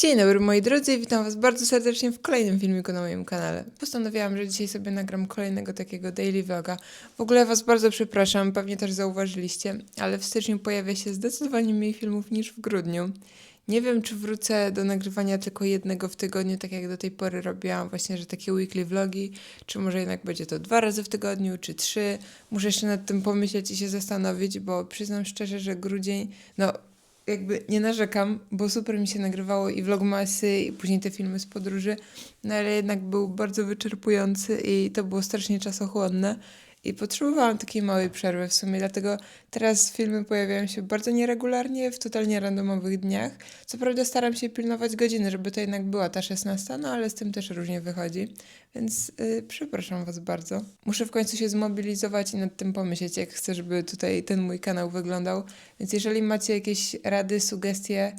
Dzień dobry moi drodzy witam was bardzo serdecznie w kolejnym filmiku na moim kanale. Postanowiłam, że dzisiaj sobie nagram kolejnego takiego daily vloga. W ogóle was bardzo przepraszam, pewnie też zauważyliście, ale w styczniu pojawia się zdecydowanie mniej filmów niż w grudniu. Nie wiem, czy wrócę do nagrywania tylko jednego w tygodniu, tak jak do tej pory robiłam, właśnie, że takie weekly vlogi, czy może jednak będzie to dwa razy w tygodniu, czy trzy. Muszę jeszcze nad tym pomyśleć i się zastanowić, bo przyznam szczerze, że grudzień, no jakby nie narzekam, bo super mi się nagrywało i vlogmasy, i później te filmy z podróży, no ale jednak był bardzo wyczerpujący i to było strasznie czasochłonne i potrzebowałam takiej małej przerwy w sumie, dlatego teraz filmy pojawiają się bardzo nieregularnie, w totalnie randomowych dniach. Co prawda staram się pilnować godziny, żeby to jednak była ta 16, no ale z tym też różnie wychodzi, więc yy, przepraszam Was bardzo. Muszę w końcu się zmobilizować i nad tym pomyśleć, jak chcę, żeby tutaj ten mój kanał wyglądał. Więc jeżeli macie jakieś rady, sugestie,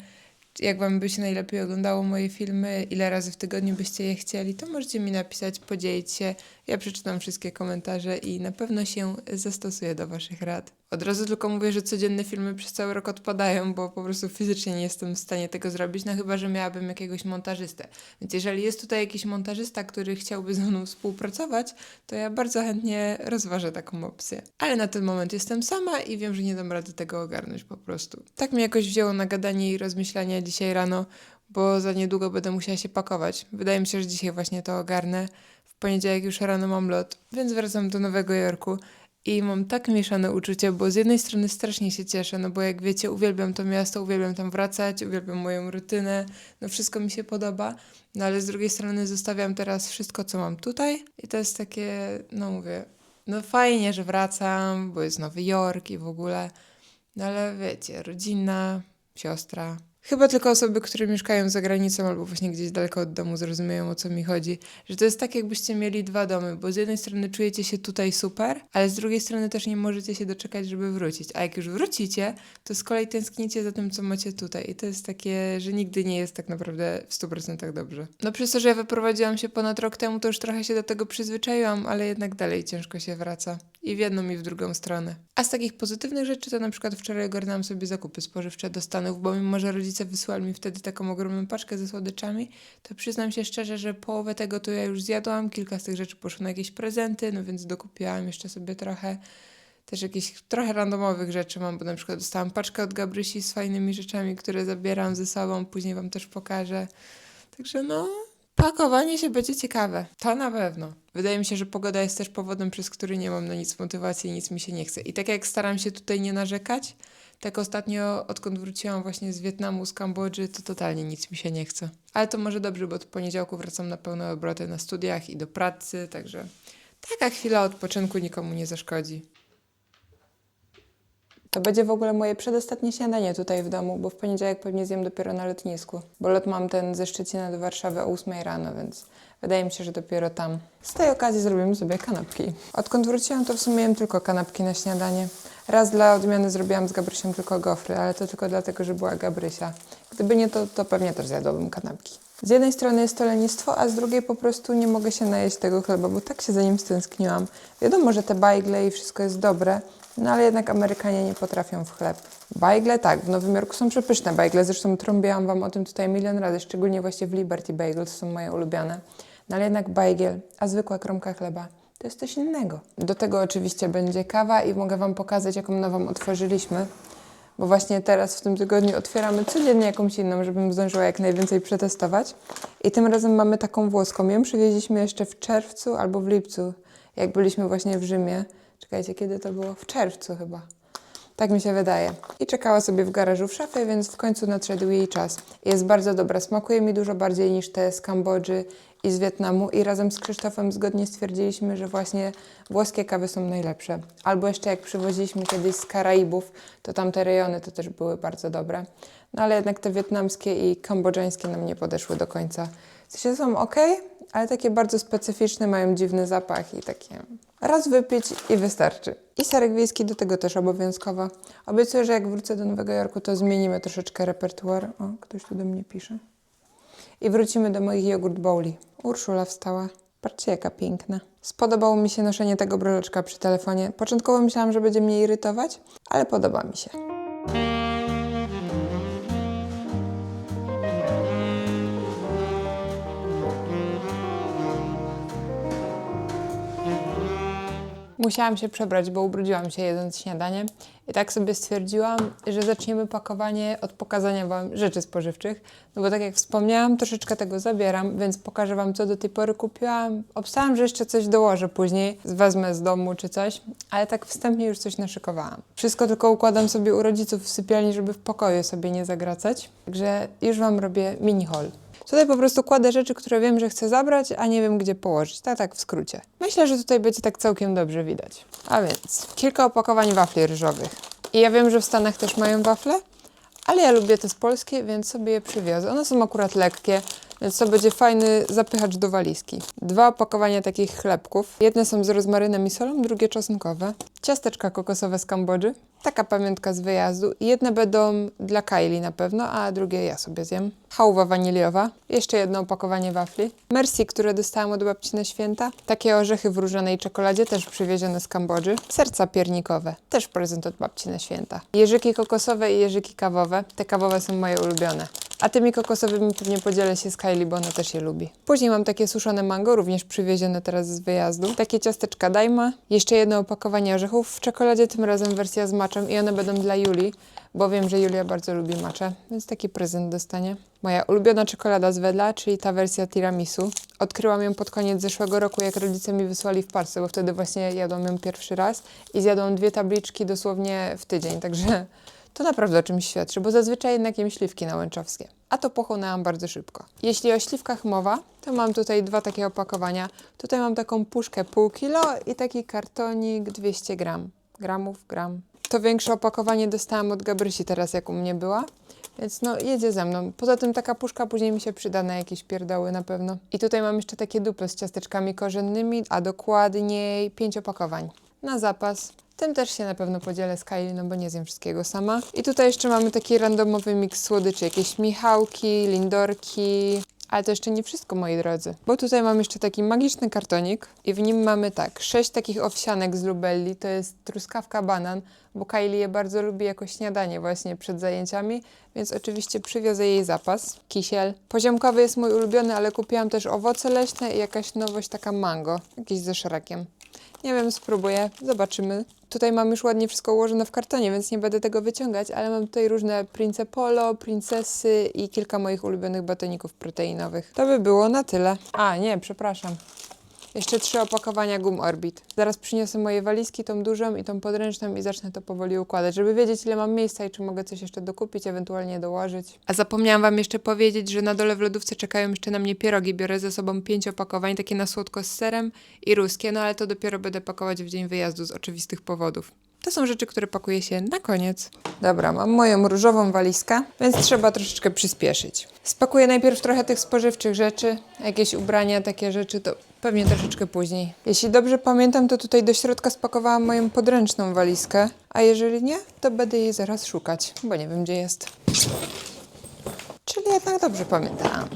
jak Wam by się najlepiej oglądało moje filmy, ile razy w tygodniu byście je chcieli, to możecie mi napisać, podzielić się. Ja przeczytam wszystkie komentarze i na pewno się zastosuję do Waszych rad. Od razu tylko mówię, że codzienne filmy przez cały rok odpadają, bo po prostu fizycznie nie jestem w stanie tego zrobić, no chyba, że miałabym jakiegoś montażystę. Więc jeżeli jest tutaj jakiś montażysta, który chciałby ze mną współpracować, to ja bardzo chętnie rozważę taką opcję. Ale na ten moment jestem sama i wiem, że nie dam rady tego ogarnąć po prostu. Tak mnie jakoś wzięło na gadanie i rozmyślania dzisiaj rano, bo za niedługo będę musiała się pakować. Wydaje mi się, że dzisiaj właśnie to ogarnę. Poniedziałek już rano mam lot, więc wracam do Nowego Jorku i mam tak mieszane uczucia, bo z jednej strony strasznie się cieszę, no bo jak wiecie, uwielbiam to miasto, uwielbiam tam wracać, uwielbiam moją rutynę, no wszystko mi się podoba, no ale z drugiej strony zostawiam teraz wszystko, co mam tutaj i to jest takie, no mówię, no fajnie, że wracam, bo jest Nowy Jork i w ogóle, no ale wiecie, rodzina, siostra. Chyba tylko osoby, które mieszkają za granicą albo właśnie gdzieś daleko od domu zrozumieją o co mi chodzi. Że to jest tak, jakbyście mieli dwa domy, bo z jednej strony czujecie się tutaj super, ale z drugiej strony też nie możecie się doczekać, żeby wrócić. A jak już wrócicie, to z kolei tęsknicie za tym, co macie tutaj. I to jest takie, że nigdy nie jest tak naprawdę w 100% dobrze. No przez to, że ja wyprowadziłam się ponad rok temu, to już trochę się do tego przyzwyczaiłam, ale jednak dalej ciężko się wraca. I w jedną i w drugą stronę. A z takich pozytywnych rzeczy to na przykład wczoraj ogarnęłam sobie zakupy spożywcze do Stanów, bo mimo, że rodzice wysłali mi wtedy taką ogromną paczkę ze słodyczami, to przyznam się szczerze, że połowę tego to ja już zjadłam, kilka z tych rzeczy poszło na jakieś prezenty, no więc dokupiłam jeszcze sobie trochę. Też jakieś trochę randomowych rzeczy mam, bo na przykład dostałam paczkę od Gabrysi z fajnymi rzeczami, które zabieram ze sobą, później wam też pokażę. Także no, Pakowanie się będzie ciekawe. To na pewno. Wydaje mi się, że pogoda jest też powodem, przez który nie mam na nic motywacji, nic mi się nie chce. I tak jak staram się tutaj nie narzekać, tak ostatnio, odkąd wróciłam właśnie z Wietnamu, z Kambodży, to totalnie nic mi się nie chce. Ale to może dobrze, bo od poniedziałku wracam na pełne obroty na studiach i do pracy, także taka chwila odpoczynku nikomu nie zaszkodzi. To będzie w ogóle moje przedostatnie śniadanie tutaj w domu, bo w poniedziałek pewnie zjem dopiero na lotnisku. Bo lot mam ten ze Szczecina do Warszawy o 8 rano, więc wydaje mi się, że dopiero tam. Z tej okazji zrobimy sobie kanapki. Odkąd wróciłam, to w sumie jem tylko kanapki na śniadanie. Raz dla odmiany zrobiłam z Gabrysiem tylko gofry, ale to tylko dlatego, że była Gabrysia. Gdyby nie to, to pewnie też zjadłabym kanapki. Z jednej strony jest to lenistwo, a z drugiej po prostu nie mogę się najeść tego chleba, bo tak się za nim stęskniłam. Wiadomo, że te bajgle i wszystko jest dobre, no ale jednak Amerykanie nie potrafią w chleb. Bajgle tak, w Nowym Jorku są przepyszne bajgle, zresztą trąbiłam Wam o tym tutaj milion razy, szczególnie właśnie w Liberty Bagels są moje ulubione. No ale jednak bajgiel, a zwykła kromka chleba to jest coś innego. Do tego oczywiście będzie kawa i mogę Wam pokazać, jaką nową otworzyliśmy. Bo właśnie teraz w tym tygodniu otwieramy codziennie jakąś inną, żebym zdążyła jak najwięcej przetestować. I tym razem mamy taką włoską. Ją przywieźliśmy jeszcze w czerwcu albo w lipcu, jak byliśmy właśnie w Rzymie. Czekajcie, kiedy to było? W czerwcu chyba. Tak mi się wydaje. I czekała sobie w garażu w szafie, więc w końcu nadszedł jej czas. Jest bardzo dobra. Smakuje mi dużo bardziej niż te z Kambodży i z Wietnamu. I razem z Krzysztofem zgodnie stwierdziliśmy, że właśnie włoskie kawy są najlepsze. Albo jeszcze jak przywoziliśmy kiedyś z Karaibów, to tamte rejony to też były bardzo dobre. No ale jednak te wietnamskie i kambodżańskie nam nie podeszły do końca. W sensie są ok, ale takie bardzo specyficzne, mają dziwny zapach i takie raz wypić i wystarczy. I serek wiejski do tego też obowiązkowo. Obiecuję, że jak wrócę do Nowego Jorku, to zmienimy troszeczkę repertuar. O, ktoś tu do mnie pisze. I wrócimy do moich jogurt bowli. Urszula wstała. Patrzcie, jaka piękna. Spodobało mi się noszenie tego broleczka przy telefonie. Początkowo myślałam, że będzie mnie irytować, ale podoba mi się. Musiałam się przebrać, bo ubrudziłam się jedząc śniadanie. I tak sobie stwierdziłam, że zaczniemy pakowanie od pokazania Wam rzeczy spożywczych. No bo tak jak wspomniałam, troszeczkę tego zabieram, więc pokażę Wam, co do tej pory kupiłam. Obstałam, że jeszcze coś dołożę później, wezmę z domu czy coś, ale tak wstępnie już coś naszykowałam. Wszystko tylko układam sobie u rodziców w sypialni, żeby w pokoju sobie nie zagracać. Także już Wam robię mini haul. Tutaj po prostu kładę rzeczy, które wiem, że chcę zabrać, a nie wiem, gdzie położyć. Tak, tak w skrócie. Myślę, że tutaj będzie tak całkiem dobrze widać. A więc kilka opakowań wafli ryżowych. I ja wiem, że w Stanach też mają wafle, ale ja lubię te z polskie, więc sobie je przywiozę. One są akurat lekkie, więc to będzie fajny zapychacz do walizki. Dwa opakowania takich chlebków. Jedne są z rozmarynem i solą, drugie czosnkowe. Ciasteczka kokosowe z Kambodży. Taka pamiątka z wyjazdu. Jedne będą dla Kylie na pewno, a drugie ja sobie zjem. Hałwa waniliowa. Jeszcze jedno opakowanie wafli. Merci, które dostałam od babci na święta. Takie orzechy w różanej czekoladzie, też przywiezione z Kambodży. Serca piernikowe. Też prezent od babci na święta. Jeżyki kokosowe i jeżyki kawowe. Te kawowe są moje ulubione. A tymi kokosowymi pewnie podzielę się z Kylie, bo ona też je lubi. Później mam takie suszone mango, również przywiezione teraz z wyjazdu. Takie ciasteczka Dajma. Jeszcze jedno opakowanie orzechów w czekoladzie, tym razem wersja z maczem i one będą dla Julii, bo wiem, że Julia bardzo lubi maczę, więc taki prezent dostanie. Moja ulubiona czekolada z Wedla, czyli ta wersja tiramisu. Odkryłam ją pod koniec zeszłego roku, jak rodzice mi wysłali w parce, bo wtedy właśnie jadłam ją pierwszy raz i zjadłam dwie tabliczki dosłownie w tydzień, także to naprawdę o czymś świadczy, bo zazwyczaj jednak jem śliwki nałęczowskie. A to pochłonęłam bardzo szybko. Jeśli o śliwkach mowa, to mam tutaj dwa takie opakowania. Tutaj mam taką puszkę pół kilo i taki kartonik 200 gram. Gramów, gram. To większe opakowanie dostałam od Gabrysi teraz, jak u mnie była. Więc no, jedzie ze mną. Poza tym taka puszka później mi się przyda na jakieś pierdoły na pewno. I tutaj mam jeszcze takie dupy z ciasteczkami korzennymi, a dokładniej pięć opakowań. Na zapas. Tym też się na pewno podzielę z Kylie, no bo nie zjem wszystkiego sama. I tutaj jeszcze mamy taki randomowy miks słodyczy. Jakieś michałki, lindorki, ale to jeszcze nie wszystko, moi drodzy. Bo tutaj mam jeszcze taki magiczny kartonik i w nim mamy tak, sześć takich owsianek z lubelli. To jest truskawka banan, bo Kylie je bardzo lubi jako śniadanie właśnie przed zajęciami, więc oczywiście przywiozę jej zapas. Kisiel. Poziomkowy jest mój ulubiony, ale kupiłam też owoce leśne i jakaś nowość taka mango, jakiś ze szrakiem. Nie wiem, spróbuję, zobaczymy. Tutaj mam już ładnie wszystko ułożone w kartonie, więc nie będę tego wyciągać, ale mam tutaj różne Prince Polo, princesy i kilka moich ulubionych batoników proteinowych. To by było na tyle. A, nie, przepraszam. Jeszcze trzy opakowania gum Orbit. Zaraz przyniosę moje walizki, tą dużą i tą podręczną i zacznę to powoli układać, żeby wiedzieć ile mam miejsca i czy mogę coś jeszcze dokupić, ewentualnie dołożyć. A zapomniałam wam jeszcze powiedzieć, że na dole w lodówce czekają jeszcze na mnie pierogi. Biorę ze sobą pięć opakowań, takie na słodko z serem i ruskie, no ale to dopiero będę pakować w dzień wyjazdu z oczywistych powodów. To są rzeczy, które pakuje się na koniec. Dobra, mam moją różową walizkę, więc trzeba troszeczkę przyspieszyć. Spakuję najpierw trochę tych spożywczych rzeczy, jakieś ubrania, takie rzeczy, to pewnie troszeczkę później. Jeśli dobrze pamiętam, to tutaj do środka spakowałam moją podręczną walizkę, a jeżeli nie, to będę jej zaraz szukać, bo nie wiem, gdzie jest. Czyli jednak dobrze pamiętałam.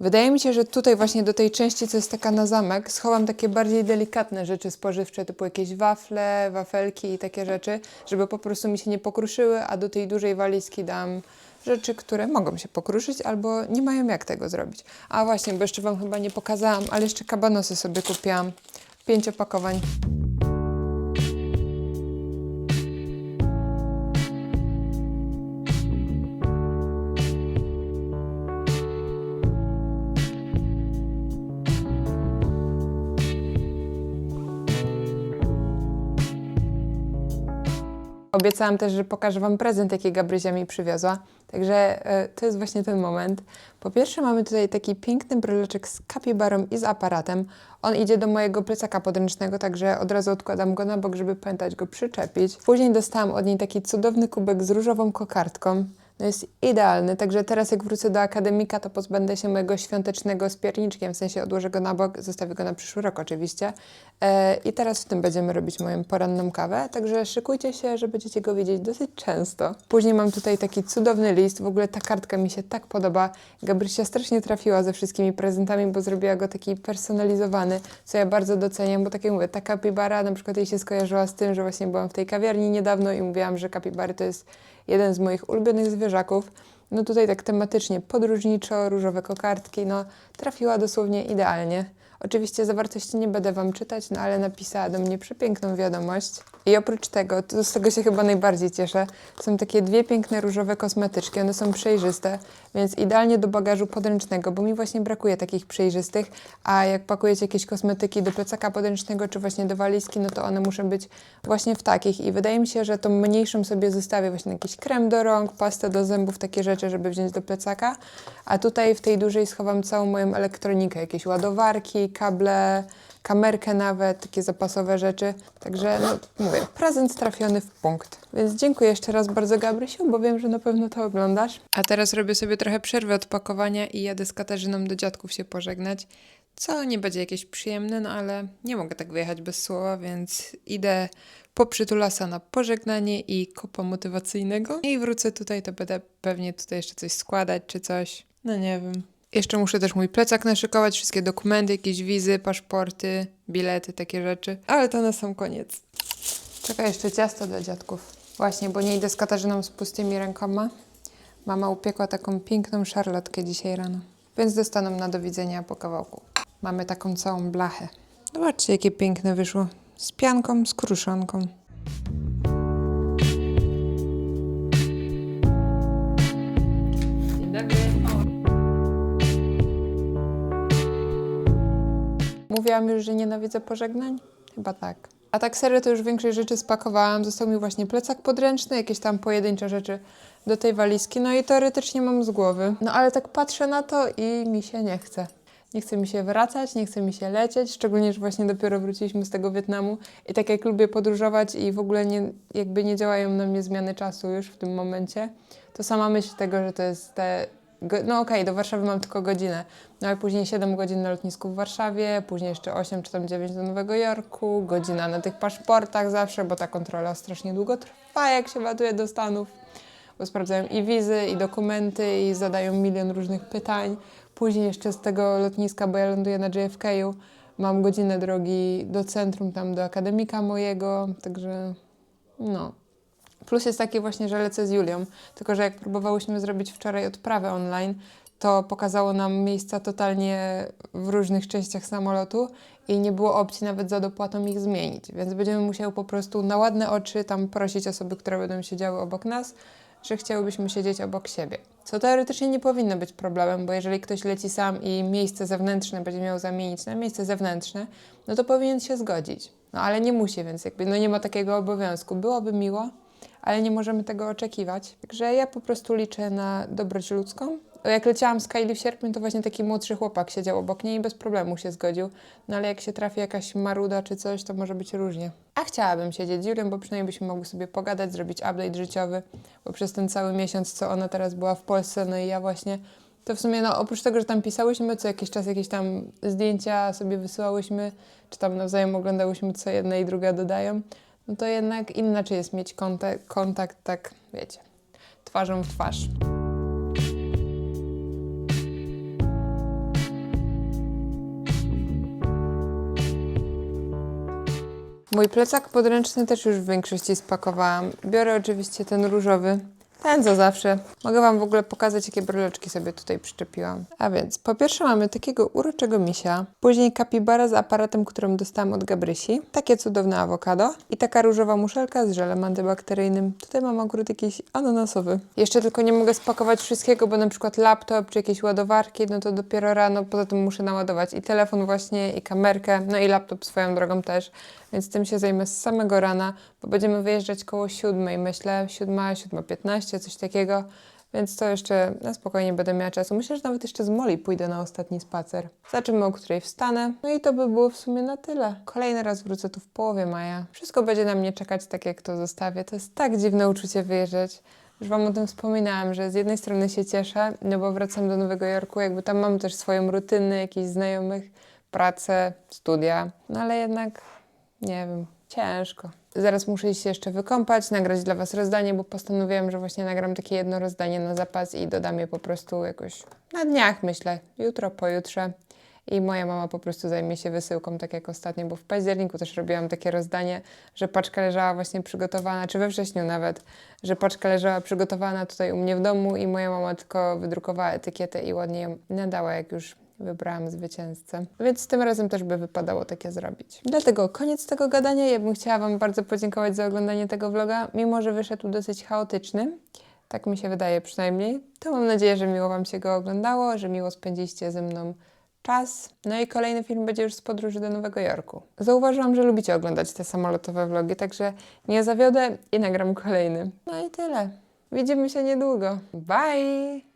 Wydaje mi się, że tutaj właśnie do tej części, co jest taka na zamek, schowam takie bardziej delikatne rzeczy spożywcze, typu jakieś wafle, wafelki i takie rzeczy, żeby po prostu mi się nie pokruszyły, a do tej dużej walizki dam rzeczy, które mogą się pokruszyć albo nie mają jak tego zrobić. A właśnie, bo jeszcze Wam chyba nie pokazałam, ale jeszcze kabanosy sobie kupiłam. Pięć opakowań. Obiecałam też, że pokażę Wam prezent, jaki Gabryzia mi przywiozła. Także e, to jest właśnie ten moment. Po pierwsze mamy tutaj taki piękny bryleczek z kapibarą i z aparatem. On idzie do mojego plecaka podręcznego, także od razu odkładam go na bok, żeby pamiętać go przyczepić. Później dostałam od niej taki cudowny kubek z różową kokardką. No jest idealny, także teraz jak wrócę do akademika, to pozbędę się mojego świątecznego z pierniczkiem, w sensie odłożę go na bok, zostawię go na przyszły rok oczywiście. E, I teraz w tym będziemy robić moją poranną kawę, także szykujcie się, że będziecie go widzieć dosyć często. Później mam tutaj taki cudowny list, w ogóle ta kartka mi się tak podoba. Gabrysia strasznie trafiła ze wszystkimi prezentami, bo zrobiła go taki personalizowany, co ja bardzo doceniam, bo tak jak mówię, ta kapibara na przykład jej się skojarzyła z tym, że właśnie byłam w tej kawiarni niedawno i mówiłam, że kapibary to jest jeden z moich ulubionych zwierzaków. No tutaj tak tematycznie podróżniczo, różowe kokardki, no trafiła dosłownie idealnie. Oczywiście zawartości nie będę Wam czytać, no ale napisała do mnie przepiękną wiadomość. I oprócz tego, to z tego się chyba najbardziej cieszę, są takie dwie piękne różowe kosmetyczki. One są przejrzyste, więc idealnie do bagażu podręcznego, bo mi właśnie brakuje takich przejrzystych, a jak pakujecie jakieś kosmetyki do plecaka podręcznego czy właśnie do walizki, no to one muszą być właśnie w takich. I wydaje mi się, że tą mniejszą sobie zostawię właśnie jakiś krem do rąk, pastę do zębów, takie rzeczy, żeby wziąć do plecaka. A tutaj w tej dużej schowam całą moją elektronikę, jakieś ładowarki, kable, kamerkę nawet, takie zapasowe rzeczy. Także no mówię, prezent trafiony w punkt. Więc dziękuję jeszcze raz bardzo Gabrysiu, bo wiem, że na pewno to oglądasz. A teraz robię sobie trochę przerwy od pakowania i jadę z Katarzyną do dziadków się pożegnać. Co nie będzie jakieś przyjemne, no ale nie mogę tak wyjechać bez słowa, więc idę po przytulasa na pożegnanie i kopa motywacyjnego. I wrócę tutaj, to będę pewnie tutaj jeszcze coś składać czy coś. No nie wiem. Jeszcze muszę też mój plecak naszykować, wszystkie dokumenty, jakieś wizy, paszporty, bilety, takie rzeczy. Ale to na sam koniec. Czekaj, jeszcze ciasto dla dziadków. Właśnie, bo nie idę z Katarzyną z pustymi rękoma. Mama upiekła taką piękną szarlotkę dzisiaj rano. Więc dostaną na do widzenia po kawałku. Mamy taką całą blachę. Zobaczcie, jakie piękne wyszło. Z pianką, z kruszonką. Mówiłam już, że nienawidzę pożegnań? Chyba tak. A tak serio to już większość rzeczy spakowałam. Został mi właśnie plecak podręczny, jakieś tam pojedyncze rzeczy do tej walizki. No i teoretycznie mam z głowy. No ale tak patrzę na to i mi się nie chce. Nie chce mi się wracać, nie chce mi się lecieć, szczególnie, że właśnie dopiero wróciliśmy z tego Wietnamu i tak jak lubię podróżować i w ogóle nie, jakby nie działają na mnie zmiany czasu już w tym momencie, to sama myśl tego, że to jest te No okej, do Warszawy mam tylko godzinę, no ale później 7 godzin na lotnisku w Warszawie, później jeszcze 8 czy tam 9 do Nowego Jorku, godzina na tych paszportach zawsze, bo ta kontrola strasznie długo trwa, jak się ładuje do Stanów, bo sprawdzają i wizy, i dokumenty, i zadają milion różnych pytań. Później jeszcze z tego lotniska, bo ja ląduję na JFK-u, mam godzinę drogi do centrum, tam do akademika mojego, także no. Plus jest taki właśnie, że lecę z Julią, tylko że jak próbowałyśmy zrobić wczoraj odprawę online, to pokazało nam miejsca totalnie w różnych częściach samolotu i nie było opcji nawet za dopłatą ich zmienić, więc będziemy musiały po prostu na ładne oczy tam prosić osoby, które będą siedziały obok nas, że chciałybyśmy siedzieć obok siebie. Co teoretycznie nie powinno być problemem, bo jeżeli ktoś leci sam i miejsce zewnętrzne będzie miał zamienić na miejsce zewnętrzne, no to powinien się zgodzić. No ale nie musi, więc jakby no nie ma takiego obowiązku. Byłoby miło, ale nie możemy tego oczekiwać. Także ja po prostu liczę na dobroć ludzką. Jak leciałam z Kylie w sierpniu, to właśnie taki młodszy chłopak siedział obok niej i bez problemu się zgodził. No ale jak się trafi jakaś maruda czy coś, to może być różnie. A chciałabym siedzieć z Julią, bo przynajmniej byśmy mogli sobie pogadać, zrobić update życiowy, bo przez ten cały miesiąc, co ona teraz była w Polsce, no i ja właśnie, to w sumie, no oprócz tego, że tam pisałyśmy co jakiś czas, jakieś tam zdjęcia sobie wysyłałyśmy, czy tam nawzajem oglądałyśmy, co jedna i druga dodają, no to jednak inaczej jest mieć kontakt, kontakt tak, wiecie, twarzą w twarz. Mój plecak podręczny też już w większości spakowałam. Biorę oczywiście ten różowy. Ten co zawsze. Mogę Wam w ogóle pokazać, jakie bryleczki sobie tutaj przyczepiłam. A więc, po pierwsze mamy takiego uroczego misia, później kapibara z aparatem, którym dostałam od Gabrysi, takie cudowne awokado i taka różowa muszelka z żelem antybakteryjnym. Tutaj mam akurat jakiś ananasowy. Jeszcze tylko nie mogę spakować wszystkiego, bo na przykład laptop czy jakieś ładowarki, no to dopiero rano, poza tym muszę naładować i telefon właśnie, i kamerkę, no i laptop swoją drogą też, więc tym się zajmę z samego rana, bo będziemy wyjeżdżać koło siódmej, myślę, siódma, siódma piętnaście, coś takiego, więc to jeszcze na spokojnie będę miała czasu. Myślę, że nawet jeszcze z Moli pójdę na ostatni spacer. Zobaczymy, o której wstanę. No i to by było w sumie na tyle. Kolejny raz wrócę tu w połowie maja. Wszystko będzie na mnie czekać tak, jak to zostawię. To jest tak dziwne uczucie wyjeżdżać. Już Wam o tym wspominałam, że z jednej strony się cieszę, no bo wracam do Nowego Jorku, jakby tam mam też swoją rutynę, jakichś znajomych, pracę, studia, no ale jednak, nie wiem, ciężko. Zaraz muszę się jeszcze wykąpać, nagrać dla Was rozdanie, bo postanowiłam, że właśnie nagram takie jedno rozdanie na zapas i dodam je po prostu jakoś na dniach, myślę, jutro, pojutrze. i moja mama po prostu zajmie się wysyłką, tak jak ostatnio, bo w październiku też robiłam takie rozdanie, że paczka leżała właśnie przygotowana, czy we wrześniu nawet, że paczka leżała przygotowana tutaj u mnie w domu i moja mama tylko wydrukowała etykietę i ładnie ją nadała, jak już wybrałam zwycięzcę. Więc tym razem też by wypadało takie zrobić. Dlatego koniec tego gadania. Ja bym chciała Wam bardzo podziękować za oglądanie tego vloga, mimo że wyszedł dosyć chaotyczny. Tak mi się wydaje przynajmniej. To mam nadzieję, że miło Wam się go oglądało, że miło spędziliście ze mną czas. No i kolejny film będzie już z podróży do Nowego Jorku. Zauważyłam, że lubicie oglądać te samolotowe vlogi, także nie zawiodę i nagram kolejny. No i tyle. Widzimy się niedługo. Bye!